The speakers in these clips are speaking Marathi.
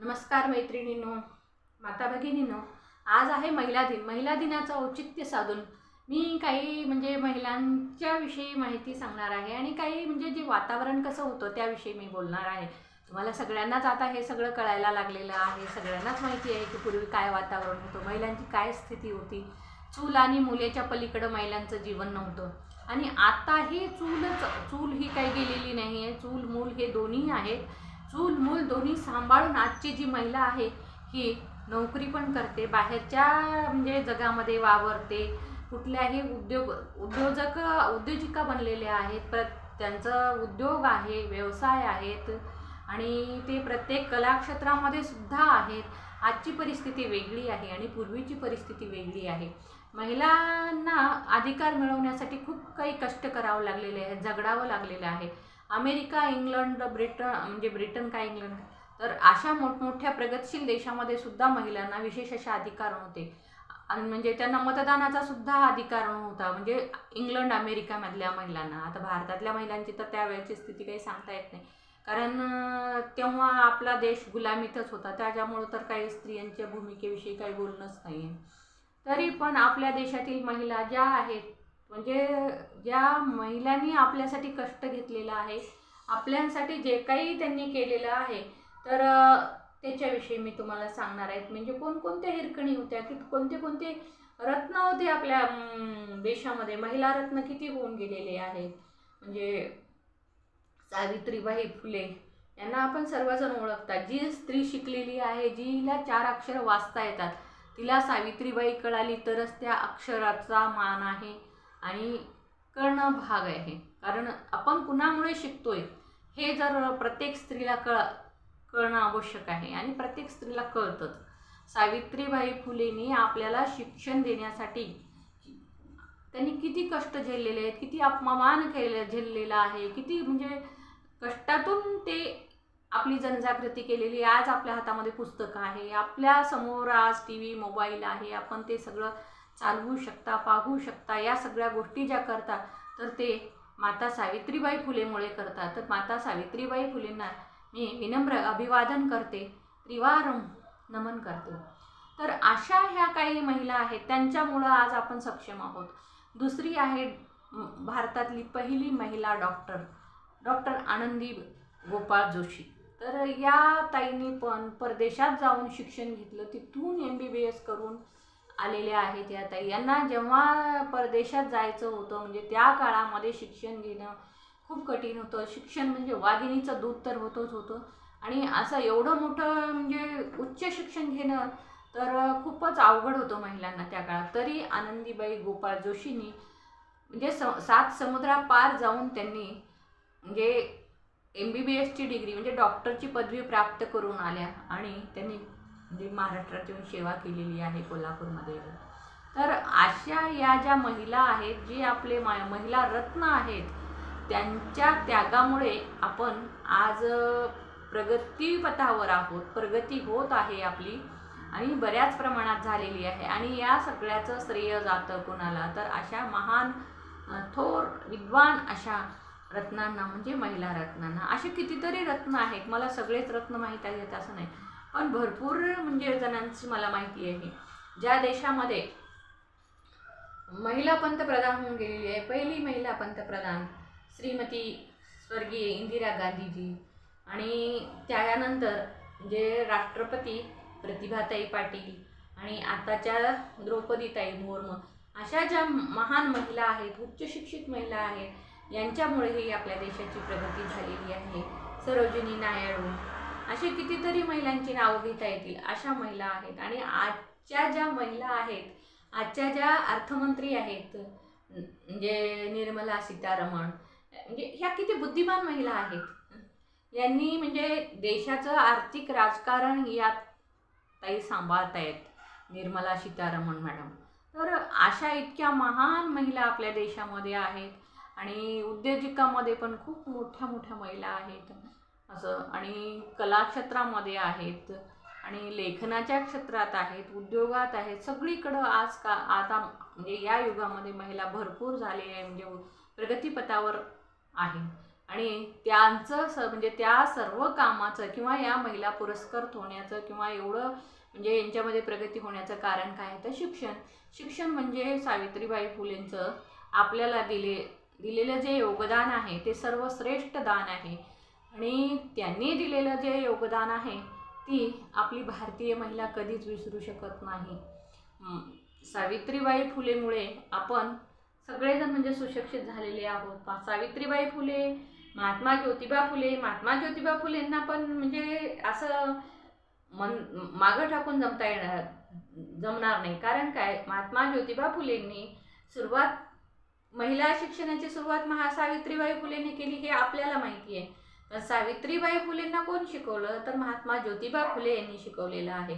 नमस्कार मैत्रिणींनो माता भगिनींनो आज आहे महिला दिन. महिला दिनाचं औचित्य साधून मी काही म्हणजे महिलांच्या विषयी माहिती सांगणार आहे आणि काही म्हणजे जे वातावरण कसं होतं त्याविषयी मी बोलणार आहे. तुम्हाला सगळ्यांनाच आता हे सगळं कळायला लागलेलं आहे सगळ्यांनाच माहिती आहे की पूर्वी काय वातावरण होतं महिलांची काय स्थिती होती. चूल आणि मुलेच्या पलीकडं महिलांचं जीवन नव्हतं. आणि आता ही चूलच चूल ही काही गेलेली नाही आहे चूल मूल हे दोन्ही आहेत. चूल मूल दोन्ही सांभाळून आजची जी महिला आहे ही नोकरी पण करते. बाहेरच्या म्हणजे जगामध्ये वावरते. कुठल्याही उद्योग उद्योजक उद्योजिका बनलेल्या आहेत. प्र त्यांचं उद्योग आहे व्यवसाय आहेत. आणि ते प्रत्येक कलाक्षेत्रामध्ये सुद्धा आहेत. आजची परिस्थिती वेगळी आहे आणि पूर्वीची परिस्थिती वेगळी आहे. महिलांना अधिकार मिळवण्यासाठी खूप काही कष्ट करावं लागलेले आहे झगडावं लागलेलं आहे. अमेरिका इंग्लंड ब्रिटन म्हणजे ब्रिटन काय इंग्लंड? तर अशा मोठमोठ्या प्रगतशील देशामध्ये सुद्धा महिलांना विशेष असे अधिकार नव्हते. आणि म्हणजे त्यांना मतदानाचा सुद्धा अधिकार नव्हता. म्हणजे इंग्लंड अमेरिकामधल्या महिलांना. आता भारतातल्या महिलांची तर त्यावेळेची स्थिती काही सांगता येत नाही. कारण तेव्हा आपला देश गुलामीतच होता. त्याच्यामुळं तर काही स्त्रियांच्या भूमिकेविषयी काही बोलणंच नाही आहे तरी पण आपल्या देशातील महिला ज्या आहेत म्हणजे ज्या महिलांनी आपल्यासाठी कष्ट घेतलेलं आहे आपल्यासाठी जे काही त्यांनी केलेलं आहे तर त्याच्याविषयी मी तुम्हाला सांगणार आहेत म्हणजे कोणकोणत्या हिरकणी होत्या की कोणते कोणते रत्न होते आपल्या देशामध्ये? महिला रत्न किती होऊन गेलेले आहेत? म्हणजे सावित्रीबाई फुले यांना आपण सर्वजण ओळखतात. जी स्त्री शिकलेली आहे जिला चार अक्षर वाचता येतात. तिला सावित्रीबाई कळाली तरच त्या अक्षराचा मान आहे. आणि कळणं भाग आहे. कारण आपण कुणामुळे शिकतोय? हे जर प्रत्येक स्त्रीला कळ कळणं आवश्यक आहे आणि प्रत्येक स्त्रीला कळतंच. सावित्रीबाई फुलेंनी आपल्याला शिक्षण देण्यासाठी त्यांनी किती कष्ट झेललेले आहेत किती अपमान केलं झेललेला आहे किती म्हणजे कष्टातून ते आपली जनजागृती केलेली आज आपल्या हातामध्ये पुस्तकं आहे आपल्यासमोर आज टी व्ही मोबाईल आहे आपण ते सगळं चालवू शकता पाहू शकता या सगळ्या गोष्टी ज्या करता तर ते माता सावित्रीबाई फुलेमुळे करतात. तर माता सावित्रीबाई फुलेंना मी विनम्र अभिवादन करते. त्रिवारं नमन करते. तर अशा ह्या काही महिला आहेत त्यांच्यामुळं आज आपण सक्षम आहोत. दुसरी आहे भारतातली पहिली महिला डॉक्टर डॉक्टर आनंदी गोपाळ जोशी. तर या ताईंनी पण परदेशात जाऊन शिक्षण घेतलं तिथून एम बी बी एस करून आलेल्या आहेत या ताई. यांना जेव्हा परदेशात जायचं होतं म्हणजे त्या काळामध्ये शिक्षण घेणं खूप कठीण होतं. शिक्षण म्हणजे वाघिणीचं दूध तर होतंच होतं. आणि असं एवढं मोठं म्हणजे उच्च शिक्षण घेणं तर खूपच अवघड होतं महिलांना त्या काळात. तरी आनंदीबाई गोपाळ जोशींनी म्हणजे स सात समुद्रापार जाऊन त्यांनी म्हणजे एम बी बी एसची डिग्री म्हणजे डॉक्टरची पदवी प्राप्त करून आल्या. आणि त्यांनी म्हणजे महाराष्ट्रात येऊन सेवा केलेली आहे कोल्हापूरमध्ये. तर अशा या ज्या महिला आहेत जे आपले मा महिला रत्न आहेत त्यांच्या त्यागामुळे आपण आज प्रगतीपथावर आहोत प्रगती होत आहे आपली आणि बऱ्याच प्रमाणात झालेली आहे. आणि या सगळ्याचं श्रेय जातं कोणाला? तर अशा महान थोर विद्वान अशा रत्नांना म्हणजे महिला रत्नांना. असे कितीतरी रत्न आहेत. मला सगळेच रत्न माहीत आहेत असं नाही. पण भरपूर म्हणजे जणांची मला माहिती आहे ज्या देशामध्ये महिला पंतप्रधान होऊन गेलेली आहे पहिली महिला पंतप्रधान श्रीमती स्वर्गीय इंदिरा गांधीजी आणि त्यानंतर जे राष्ट्रपती प्रतिभाताई पाटील आणि आताच्या द्रौपदीताई मुर्मू अशा ज्या महान महिला आहेत उच्च शिक्षित महिला आहेत यांच्यामुळेही आपल्या देशाची प्रगती झालेली आहे. सरोजिनी नायडू असे कितीतरी महिलांची नावं घेता येतील अशा महिला आहेत. आणि आजच्या ज्या महिला आहेत आजच्या ज्या अर्थमंत्री आहेत म्हणजे निर्मला सीतारमण म्हणजे ह्या किती बुद्धिमान महिला आहेत. यांनी म्हणजे देशाचं आर्थिक राजकारण यात ताई सांभाळतायत निर्मला सीतारमण मॅडम. तर अशा इतक्या महान महिला आपल्या देशामध्ये आहेत आणि उद्योजिकामध्ये पण खूप मोठ्या मोठ्या महिला आहेत. असं. आणि कलाक्षेत्रामध्ये आहेत आणि लेखनाच्या क्षेत्रात आहेत उद्योगात आहेत सगळीकडं आज का आता म्हणजे या युगामध्ये महिला भरपूर झालेल्या आहे म्हणजे प्रगतीपथावर आहे आणि त्यांचं स म्हणजे त्या सर्व कामाचं किंवा या महिला पुरस्कृत होण्याचं किंवा एवढं म्हणजे यांच्यामध्ये प्रगती होण्याचं कारण काय तर शिक्षण. शिक्षण म्हणजे सावित्रीबाई फुलेंचं आपल्याला दिले दिलेलं जे योगदान आहे ते सर्वश्रेष्ठ दान आहे. आणि त्यांनी दिलेलं जे योगदान आहे ती आपली भारतीय महिला कधीच विसरू शकत नाही. सावित्रीबाई फुलेमुळे आपण सगळेजण म्हणजे सुशिक्षित झालेले आहोत. सावित्रीबाई फुले महात्मा ज्योतिबा फुले महात्मा ज्योतिबा फुलेंना पण म्हणजे असं मन मागं टाकून जमता येणार जमणार नाही. कारण काय? महात्मा ज्योतिबा फुलेंनी सुरुवात महिला शिक्षणाची सुरुवात महासावित्रीबाई फुलेंनी केली हे आपल्याला माहिती आहे. सावित्रीबाई फुलेंना कोण शिकवलं? तर महात्मा ज्योतिबा फुले यांनी शिकवलेलं आहे.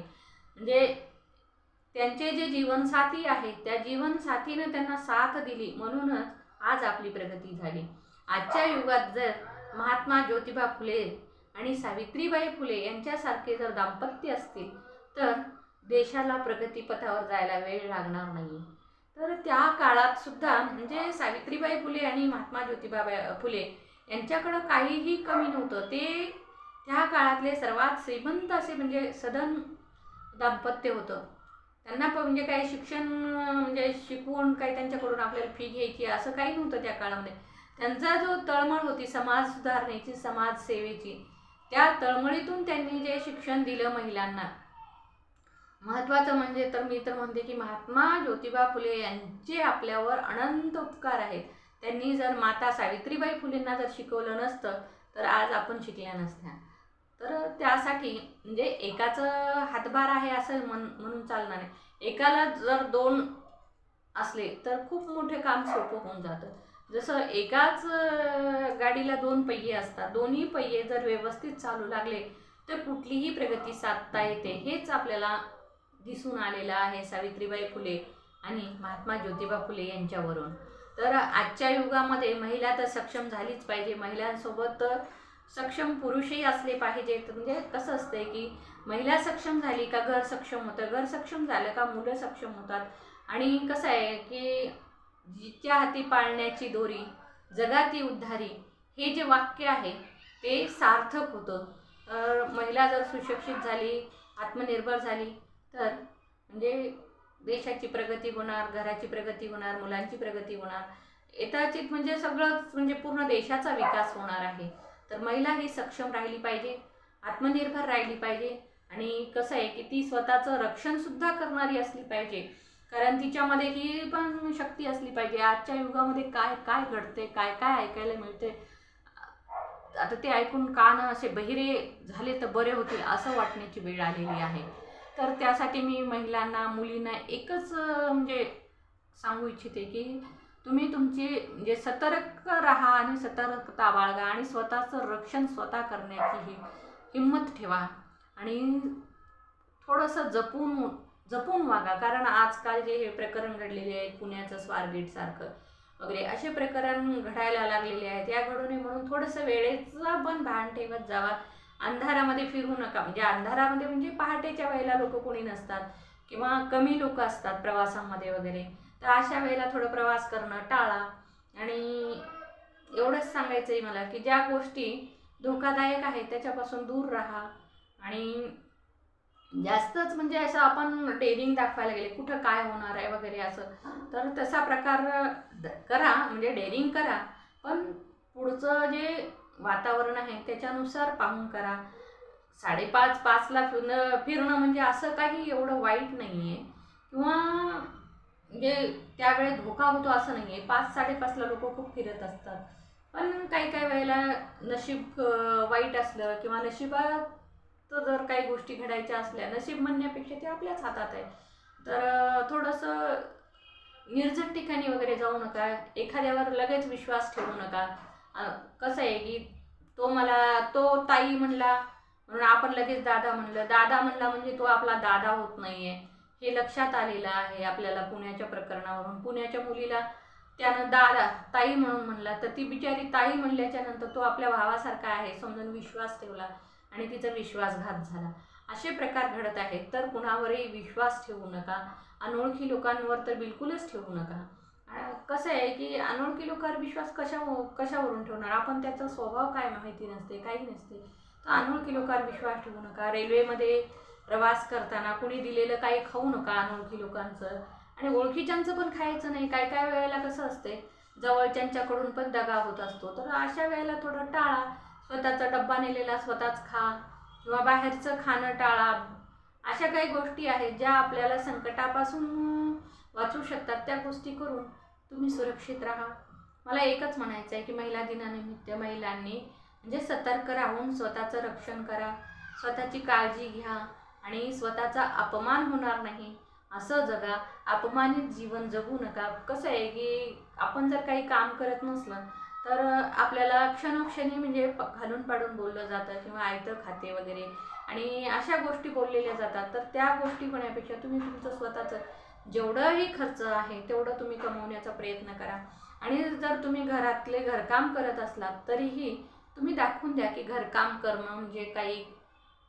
म्हणजे त्यांचे जे जीवनसाथी आहेत त्या जीवनसाथीनं त्यांना साथ दिली म्हणूनच आज आपली प्रगती झाली. आजच्या युगात जर महात्मा ज्योतिबा फुले आणि सावित्रीबाई फुले यांच्यासारखे जर दाम्पत्य असतील तर देशाला प्रगतीपथावर जायला वेळ लागणार नाही. तर त्या काळात सुद्धा म्हणजे सावित्रीबाई फुले आणि महात्मा ज्योतिबाबाई फुले यांच्याकडं काहीही कमी नव्हतं. ते त्या काळातले सर्वात श्रीमंत असे म्हणजे सदन दाम्पत्य होतं. त्यांना पण म्हणजे काही शिक्षण म्हणजे शिकवून काही त्यांच्याकडून आपल्याला फी घ्यायची असं काही नव्हतं त्या काळामध्ये. त्यांचा जो तळमळ होती समाज सुधारणेची समाजसेवेची त्या तळमळीतून त्यांनी जे शिक्षण दिलं महिलांना. महत्त्वाचं म्हणजे तर मी तर म्हणते की महात्मा ज्योतिबा फुले यांचे आपल्यावर अनंत उपकार आहेत. त्यांनी जर माता सावित्रीबाई फुलेंना जर शिकवलं नसतं तर आज आपण शिकल्या नसत्या. तर त्यासाठी म्हणजे एकाचं हातभार आहे असं म्हण म्हणून चालणार नाही एकाला जर दोन असले तर खूप मोठे काम सोपं होऊन जातं. जसं एकाच गाडीला दोन पहिये असतात दोन्ही पहिये जर व्यवस्थित चालू लागले तर कुठलीही प्रगती साधता येते. हेच आपल्याला दिसून आलेलं आहे सावित्रीबाई फुले आणि महात्मा ज्योतिबा फुले यांच्यावरून. तर आजच्या युगामध्ये महिला तर सक्षम झालीच पाहिजे. महिलांसोबत सक्षम पुरुषही असले पाहिजेत. म्हणजे कसं असतंय की महिला सक्षम झाली का घर सक्षम होतं? घर सक्षम झालं का मुलं सक्षम होतात? आणि कसं आहे की जिच्या हाती पाळण्याची दोरी जगाती उद्धारी हे जे वाक्य आहे ते सार्थक होतं. तर महिला जर सुशिक्षित झाली आत्मनिर्भर झाली तर म्हणजे देशाची प्रगती होणार घराची प्रगती होणार मुलांची प्रगती होणार. येताचित म्हणजे सगळंच म्हणजे पूर्ण देशाचा विकास होणार आहे. तर महिला ही सक्षम राहिली पाहिजे आत्मनिर्भर राहिली पाहिजे. आणि कसं आहे की ती स्वतःचं रक्षणसुद्धा करणारी असली पाहिजे. कारण तिच्यामध्ये ही पण शक्ती असली पाहिजे. आजच्या युगामध्ये काय काय घडते काय काय ऐकायला मिळते आता ते ऐकून कान असे बहिरे झाले तर बरे होतील असं वाटण्याची वेळ आलेली आहे. तर त्यासाठी मी महिलांना मुलींना एकच म्हणजे सांगू इच्छिते की तुम्ही तुमची म्हणजे सतर्क राहा आणि सतर्कता बाळगा आणि स्वतःचं रक्षण स्वतः करण्याची ही हिंमत ठेवा. आणि थोडंसं जपून जपून वागा. कारण आजकाल जे हे प्रकरण घडलेले आहेत पुण्याचं स्वारगेटसारखं वगैरे असे प्रकरण घडायला लागलेले आहेत. या घडू नये म्हणून थोडंसं वेळेचा पण भान ठेवत जावा. अंधारामध्ये फिरू नका. म्हणजे अंधारामध्ये म्हणजे पहाटेच्या वेळेला लोक कोणी नसतात किंवा कमी लोक असतात प्रवासामध्ये वगैरे. तर अशा वेळेला थोडं प्रवास करणं टाळा. आणि एवढंच सांगायचं आहे मला की ज्या गोष्टी धोकादायक आहेत त्याच्यापासून दूर राहा. आणि जास्तच म्हणजे असं आपण डेअरिंग दाखवायला गेले कुठं काय होणार आहे वगैरे असं तर तसा प्रकार द- करा. म्हणजे डेअरिंग करा. पण पुढचं जे वातावरण आहे त्याच्यानुसार पाहून करा. साडेपाच पाचला फिरणं फिरणं म्हणजे असं काही एवढं वाईट नाही आहे किंवा म्हणजे त्यावेळेत धोका होतो असं नाही आहे पाच साडेपाचला लोक खूप फिरत असतात. पण काही काही वेळेला नशीब वाईट असलं किंवा नशिबात जर काही गोष्टी घडायच्या असल्या नशीब म्हणण्यापेक्षा ते आपल्याच हातात आहे. तर थोडंसं निर्जट ठिकाणी वगैरे जाऊ नका. एखाद्यावर लगेच विश्वास ठेवू नका. कसं आहे की तो मला तो ताई म्हणला म्हणून आपण लगेच दादा म्हणलं. दादा म्हणला म्हणजे तो आपला दादा होत नाही आहे हे लक्षात आलेलं आहे आपल्याला पुण्याच्या प्रकरणावरून. पुण्याच्या मुलीला त्यानं दादा ताई म्हणून म्हणला. तर ती बिचारी ताई म्हणल्याच्या नंतर तो आपल्या भावासारखा आहे समजून विश्वास ठेवला आणि तिचा विश्वासघात झाला. असे प्रकार घडत आहेत. तर कुणावरही विश्वास ठेवू नका. अनोळखी लोकांवर तर बिलकुलच ठेवू नका. कसं आहे की अनोळखी लोकांवर विश्वास कशा कशावरून ठेवणार? आपण त्याचा स्वभाव काय माहिती नसते काही नसते. तर अनोळखी लोकांवर विश्वास ठेवू नका. रेल्वेमध्ये प्रवास करताना कुणी दिलेलं काही खाऊ नका अनोळखी लोकांचं. आणि ओळखीच्यांचं पण खायचं नाही. काय काय वेळेला कसं असते जवळच्यांच्याकडून पण दगा होत असतो. तर अशा वेळेला थोडं टाळा. स्वतःचा डब्बा नेलेला स्वतःच खा. किंवा बाहेरचं खाणं टाळा. अशा काही गोष्टी आहेत ज्या आपल्याला संकटापासून वाचू शकतात. त्या गोष्टी करून तुम्ही सुरक्षित राहा. मला एकच म्हणायचं आहे की महिला दिनानिमित्त महिलांनी म्हणजे सतर्क राहून स्वतःचं रक्षण करा. स्वतःची काळजी घ्या आणि स्वतःचा अपमान होणार नाही. असं जगा. अपमानित जीवन जगू नका. कसं आहे की आपण जर काही काम करत नसलं तर आपल्याला क्षणोक्षणी म्हणजे प घालून पाडून बोललं जातं किंवा आयतं खाते वगैरे. आणि अशा गोष्टी बोललेल्या जातात. तर त्या गोष्टी होण्यापेक्षा तुम्ही तुमचं स्वतःचं जेवढंही खर्च आहे तेवढं तुम्ही कमवण्याचा प्रयत्न करा. आणि जर तुम्ही घरातले घरकाम करत असलात तरीही तुम्ही दाखवून द्या की घरकाम करणं म्हणजे काही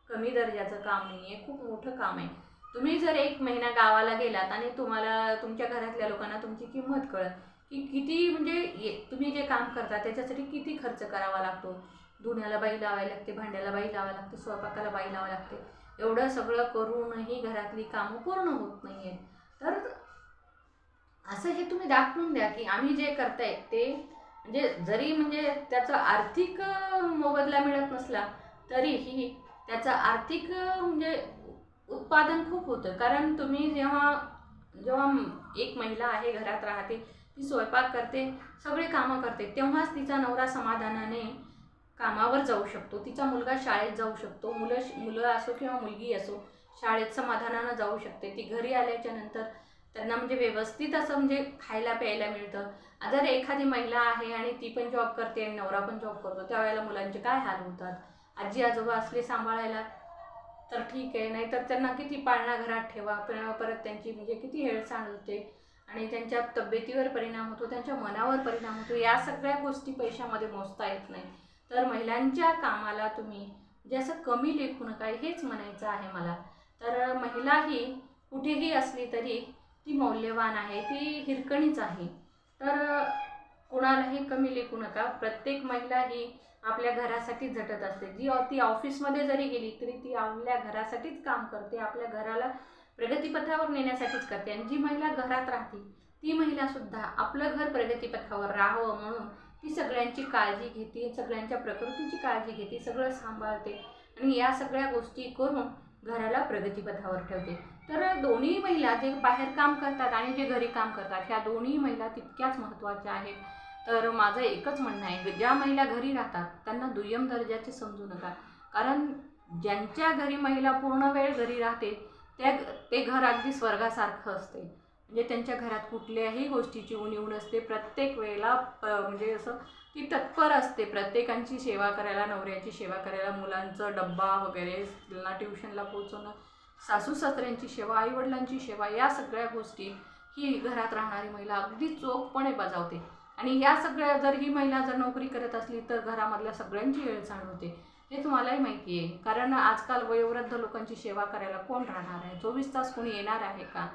कमी दर्जाचं काम नाही आहे खूप मोठं काम आहे. तुम्ही जर एक महिना गावाला गेलात आणि तुम्हाला तुमच्या घरातल्या लोकांना तुमची किंमत कळत की किती म्हणजे ये तुम्ही जे काम करता त्याच्यासाठी किती खर्च करावा लागतो? धुण्याला बाई लावायला लागते भांड्याला बाई लावायला लागते स्वयंपाकाला बाई लावावी लागते. एवढं सगळं करूनही घरातली कामं पूर्ण होत नाही आहेत तर असं हे तुम्ही दाखवून द्या की आम्ही जे करताय ते म्हणजे जरी म्हणजे त्याचा आर्थिक मोबदला मिळत नसला तरीही त्याचं आर्थिक म्हणजे उत्पादन खूप होतं. कारण तुम्ही जेव्हा जेव्हा एक महिला आहे घरात राहते ती स्वयंपाक करते सगळे कामं करते तेव्हाच तिचा नवरा समाधानाने कामावर जाऊ शकतो. तिचा मुलगा शाळेत जाऊ शकतो. मुलं मुलं असो किंवा मुलगी असो शाळेत समाधानानं जाऊ शकते. ती घरी आल्याच्यानंतर त्यांना म्हणजे व्यवस्थित असं म्हणजे खायला प्यायला मिळतं. जर एखादी महिला आहे आणि ती पण जॉब करते आणि नवरा पण जॉब करतो त्यावेळेला मुलांचे काय हाल होतात? आजी आजोबा असले सांभाळायला तर ठीक आहे नाहीतर त्यांना किती पाळणा घरात ठेवा परत त्यांची म्हणजे किती हेळसांड होते आणि त्यांच्या तब्येतीवर परिणाम होतो त्यांच्या मनावर परिणाम होतो या सगळ्या गोष्टी पैशामध्ये मोजता येत नाही. तर महिलांच्या कामाला तुम्ही म्हणजे असं कमी लेखू नका हेच म्हणायचं आहे मला. तर महिला ही कुठेही असली तरी ती मौल्यवान आहे ती हिरकणीच आहे. तर कुणालाही कमी लेखू नका. प्रत्येक महिला ही आपल्या घरासाठी झटत असते. जी ती ऑफिसमध्ये जरी गेली तरी ती आपल्या घरासाठीच काम करते आपल्या घराला प्रगतीपथावर नेण्यासाठीच करते. आणि जी महिला घरात राहते ती महिलासुद्धा आपलं घर प्रगतीपथावर राहावं म्हणून ती सगळ्यांची काळजी घेते सगळ्यांच्या प्रकृतीची काळजी घेते सगळं सांभाळते. आणि या सगळ्या गोष्टी करून घराला प्रगतीपथावर ठेवते. तर दोन्ही महिला जे बाहेर काम करतात आणि जे घरी काम करतात ह्या दोन्ही महिला तितक्याच महत्त्वाच्या आहेत. तर माझं एकच म्हणणं आहे ज्या महिला घरी राहतात त्यांना दुय्यम दर्जाचे समजू नका. कारण ज्यांच्या घरी महिला पूर्ण वेळ घरी राहते त्या ते घर अगदी स्वर्गासारखं असते. म्हणजे त्यांच्या घरात कुठल्याही गोष्टीची उणीव नसते. प्रत्येक वेळेला म्हणजे असं ती तत्पर असते. प्रत्येकांची सेवा करायला नवऱ्याची सेवा करायला मुलांचं डब्बा वगैरे ट्युशनला पोहोचवणं सासू सासऱ्यांची सेवा आईवडिलांची सेवा या सगळ्या गोष्टी ही घरात राहणारी महिला अगदी चोखपणे बजावते. आणि या सगळ्या जर ही महिला जर नोकरी करत असली तर घरामधल्या सगळ्यांची हेळसांड होते. हे तुम्हालाही माहिती आहे. कारण आजकाल वयोवृद्ध लोकांची सेवा करायला कोण राहणार आहे? चोवीस तास कोणी येणार आहे का?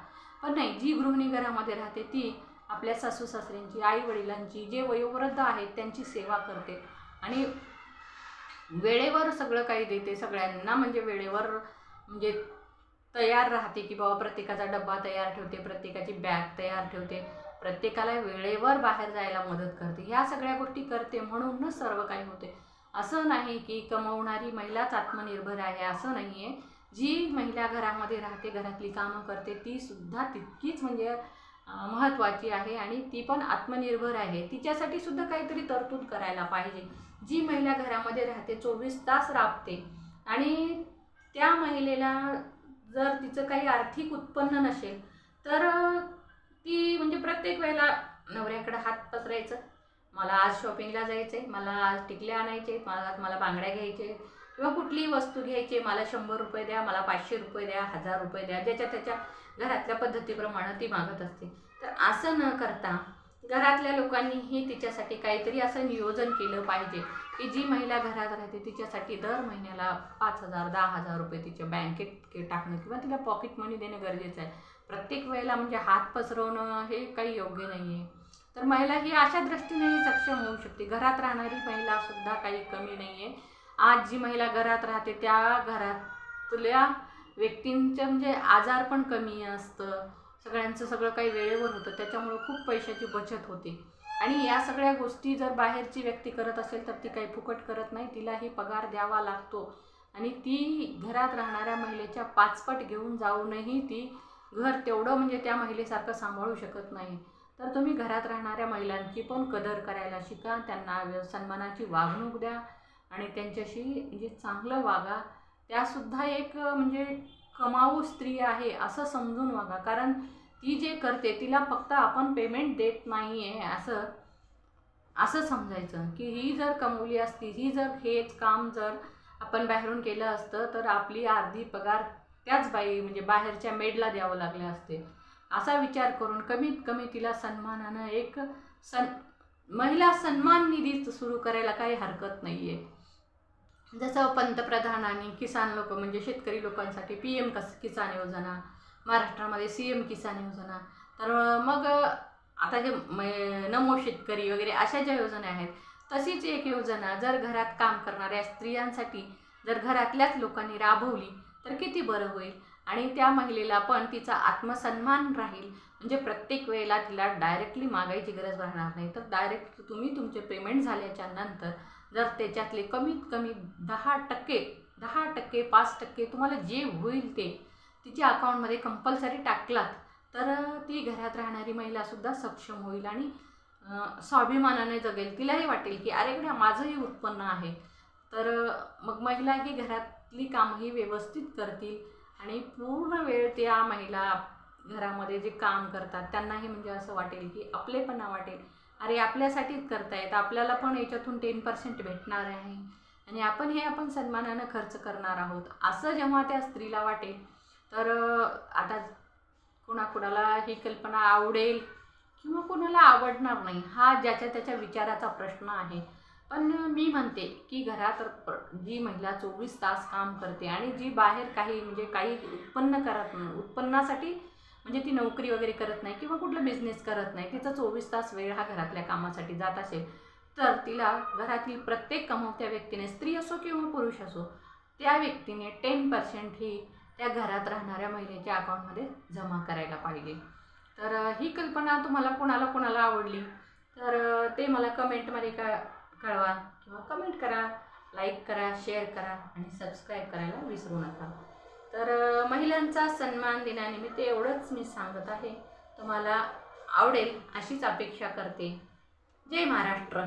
पण नाही जी गृहिणी घरामध्ये राहते ती आपल्या सासू सासऱ्यांची आई वडिलांची जे वयोवृद्ध आहेत त्यांची सेवा करते. आणि वेळेवर सगळं काही देते सगळ्यांना म्हणजे वेळेवर म्हणजे तयार राहते की बाबा प्रत्येकाचा डब्बा तयार ठेवते प्रत्येकाची बॅग तयार ठेवते. प्रत्येकाला वेळेवर बाहेर जायला मदत करते. ह्या सगळ्या गोष्टी करते म्हणूनच सर्व काही होते. असं नाही की कमवणारी महिलाच आत्मनिर्भर आहे असं नाही आहे जी महिला घरामध्ये राहते घरातली कामं करते ती सुद्धा तितकीच म्हणजे महत्त्वाची आहे आणि ती पण आत्मनिर्भर आहे. तिच्यासाठी सुद्धा काहीतरी तरतूद करायला पाहिजे. जी महिला घरामध्ये राहते चोवीस तास राबते. आणि त्या महिलेला जर तिचं काही आर्थिक उत्पन्न नसेल तर ती म्हणजे प्रत्येक वेळेला नवऱ्याकडं हात पसरायचं. मला आज शॉपिंगला जायचं आहे मला आज टिकल्या आणायचे मला मला बांगड्या घ्यायचे किंवा कुठलीही वस्तू घ्यायची आहे मला शंभर रुपये द्या मला पाचशे रुपये द्या हजार रुपये द्या ज्याच्या त्याच्या घरातल्या पद्धतीप्रमाणे ती मागत असते. तर असं न करता घरातल्या लोकांनीही तिच्यासाठी काहीतरी असं नियोजन केलं पाहिजे की जी महिला घरात राहते तिच्यासाठी दर महिन्याला पाच हजार दहा हजार रुपये तिच्या बँकेत टाकणं किंवा तिला पॉकेट मनी देणं गरजेचं आहे. प्रत्येक वेळेला म्हणजे हात पसरवणं हे काही योग्य नाही आहे तर महिला ही अशा दृष्टीनेही सक्षम होऊ शकते. घरात राहणारी महिलासुद्धा काही कमी नाही आहे आज जी महिला घरात राहते त्या घरातल्या व्यक्तींचं म्हणजे आजार पण कमी असतं. सगळ्यांचं सगळं काही वेळेवर होतं. त्याच्यामुळं खूप पैशाची बचत होते. आणि या सगळ्या गोष्टी जर बाहेरची व्यक्ती करत असेल तर ती काही फुकट करत नाही. तिलाही पगार द्यावा लागतो. आणि ती घरात राहणाऱ्या महिलेच्या पाचपट घेऊन जाऊनही ती घर तेवढं म्हणजे त्या महिलेसारखं सांभाळू शकत नाही. तर तुम्ही घरात राहणाऱ्या महिलांची पण कदर करायला शिका. त्यांना सन्मानाची वागणूक द्या. आणि त्यांच्याशी म्हणजे चांगलं वागा त्यासुद्धा एक म्हणजे कमावू स्त्री आहे असं समजून वागा. कारण ती जे करते तिला फक्त आपण पेमेंट देत नाही आहे असं असं समजायचं. की ही जर कमवली असती ही जर हेच काम जर आपण बाहेरून केलं असतं तर आपली अर्धी पगार त्याच बाई म्हणजे बाहेरच्या मेडला द्यावं लागले असते. असा विचार करून कमीत कमी तिला सन्मानानं एक सन महिला सन्मान निधी सुरू करायला काही हरकत नाही आहे जसं पंतप्रधानांनी किसान लोक म्हणजे शेतकरी लोकांसाठी पी एम कस किसान योजना महाराष्ट्रामध्ये सी एम किसान योजना. तर मग आता हे नमो शेतकरी वगैरे अशा ज्या योजना आहेत तशीच एक योजना जर घरात काम करणाऱ्या स्त्रियांसाठी जर घरातल्याच लोकांनी राबवली तर किती बरं होईल? आणि त्या महिलेला पण तिचा आत्मसन्मान राहील. म्हणजे प्रत्येक वेळेला तिला डायरेक्टली मागायची गरज राहणार नाही. तर डायरेक्ट तुम्ही तुमचे पेमेंट झाल्याच्यानंतर जर त्याच्यातले कमीत कमी दहा टक्के दहा टक्के पाच टक्के तुम्हाला जे होईल ते तिच्या अकाउंटमध्ये कंपल्सरी टाकलात तर ती घरात राहणारी महिलासुद्धा सक्षम होईल आणि स्वाभिमानाने जगेल. तिलाही वाटेल की अरे गड्या माझंही उत्पन्न आहे. तर मग महिला ही घरातली कामंही व्यवस्थित करतील आणि पूर्ण वेळ त्या महिला घरामध्ये जे काम करतात त्यांनाही म्हणजे असं वाटेल की आपलेपणा वाटेल. अरे आपल्यासाठीच करतायत. आपल्याला पण याच्यातून टेन पर्सेंट भेटणार आहे. आणि आपण हे आपण सन्मानानं खर्च करणार आहोत. असं जेव्हा त्या स्त्रीला वाटेल तर आता कुणाकुणाला ही कल्पना आवडेल किंवा कुणाला आवडणार नाही हा ज्याच्या त्याच्या विचाराचा प्रश्न आहे. पण मी म्हणते की घरात जी महिला चोवीस तास काम करते आणि जी बाहेर काही म्हणजे काही उत्पन्न करत नाही उत्पन्नासाठी म्हणजे ती नोकरी वगैरे करत नाही किंवा कुठला बिझनेस करत नाही तिचा चोवीस तास वेळ हा घरातल्या कामासाठी जात असेल तर तिला घरातील प्रत्येक कमावत्या व्यक्तीने स्त्री असो किंवा पुरुष असो त्या व्यक्तीने टेन पर्सेंट ही त्या घरात राहणाऱ्या महिलेच्या अकाउंटमध्ये जमा करायला पाहिजे. तर ही कल्पना तुम्हाला कोणाला कोणाला आवडली? तर ते मला कमेंटमध्ये का कळवा किंवा कमेंट करा लाईक करा शेअर करा आणि सबस्क्राईब करायला विसरू नका. तर महिलांचा सन्मान दिनानिमित्त एवढंच मी सांगत आहे. तुम्हाला आवडेल अशीच अपेक्षा करते. जय महाराष्ट्र.